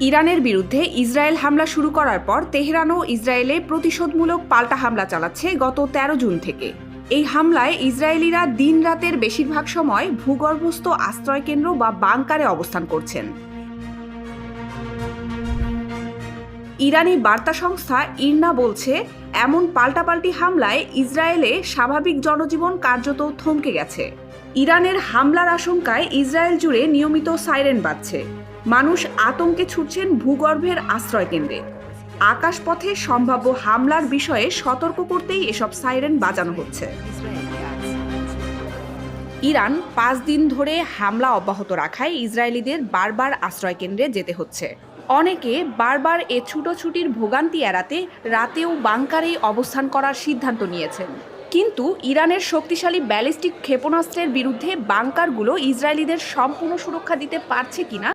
ইরানের বিরুদ্ধে ইসরায়েল হামলা শুরু করার পর তেহরানও ইসরায়েলে প্রতিশোধমূলক পাল্টা হামলা চালাচ্ছে গত ১৩ জুন থেকে। এই হামলায় ইসরায়েলিরা দিন রাতের বেশিরভাগ সময় ভূগর্ভস্থ আশ্রয়কেন্দ্র বা বাংকারে অবস্থান করছেন। ইরানি বার্তা সংস্থা ইরনা বলছে, এমন পাল্টাপাল্টি হামলায় ইসরায়েলে স্বাভাবিক জনজীবন কার্যত থমকে গেছে। ইরানের হামলার আশঙ্কায় ইসরায়েল জুড়ে নিয়মিত সাইরেন বাজছে। মানুষ আতঙ্কে ছুটছেন ভূগর্ভের আশ্রয়কেন্দ্রে। আকাশপথে সম্ভাব্য হামলার বিষয়ে সতর্ক করতেই এসব সাইরেন বাজানো হচ্ছে। ইরান পাঁচ দিন ধরে হামলা অব্যাহত রাখায় ইসরায়েলিদের বারবার আশ্রয়কেন্দ্রে যেতে হচ্ছে। অনেকে বারবার এ ছুটোছুটির ভোগান্তি এড়াতে রাতেও বাংকারেই অবস্থান করার সিদ্ধান্ত নিয়েছেন। কিন্তু ইরানের শক্তিশালী ব্যালিস্টিক ক্ষেপণাস্ত্রের বিরুদ্ধে বাংকারগুলো ইসরায়েলিদের সম্পূর্ণ সুরক্ষা দিতে পারছে কিনা